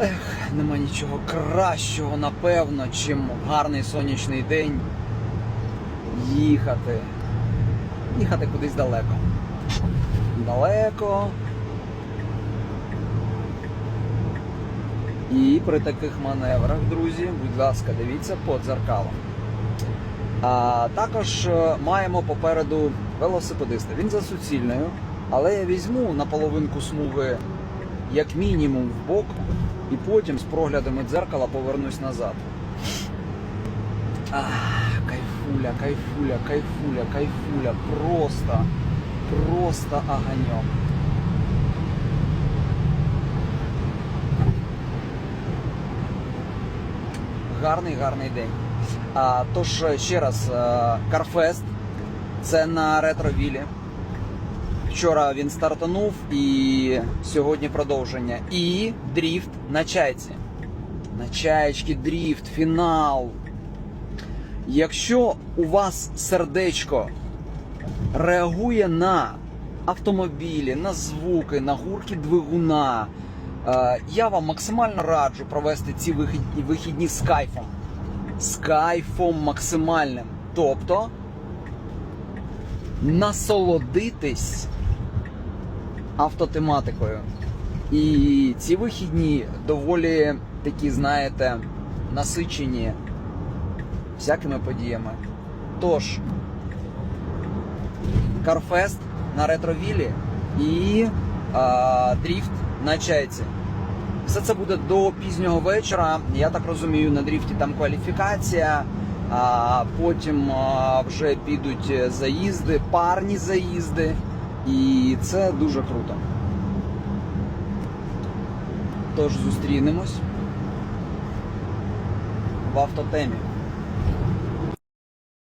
Ех, нема нічого кращого, напевно, чим гарний сонячний день їхати. Їхати кудись далеко. Далеко. І при таких маневрах, друзі, будь ласка, дивіться по дзеркалам. А також е, маємо попереду велосипедиста. Він за суцільною, але я візьму на половинку смуги як мінімум в бок, і потім з проглядами дзеркала повернусь назад. Ах, кайфуля, кайфуля, кайфуля, кайфуля. Просто, просто оганьок. Гарний, гарний день. А, тож ще раз, е, Карфест це на ретровілі. Вчора він стартанув і сьогодні продовження. І дріфт на чайці. На чаєчки дріфт, фінал. Якщо у вас сердечко реагує на автомобілі, на звуки, на гурки двигуна, е, я вам максимально раджу провести ці вихідні, з кайфом. З кайфом максимальним. Тобто насолодитись автотематикою. І ці вихідні доволі такі, знаєте, насичені всякими подіями. Тож, Карфест на ретровілі і а, дріфт на чайці. Все це буде до пізнього вечора. Я так розумію, на дріфті там кваліфікація, а потім а, вже підуть заїзди, парні заїзди. І це дуже круто. Тож зустрінемось в автотемі.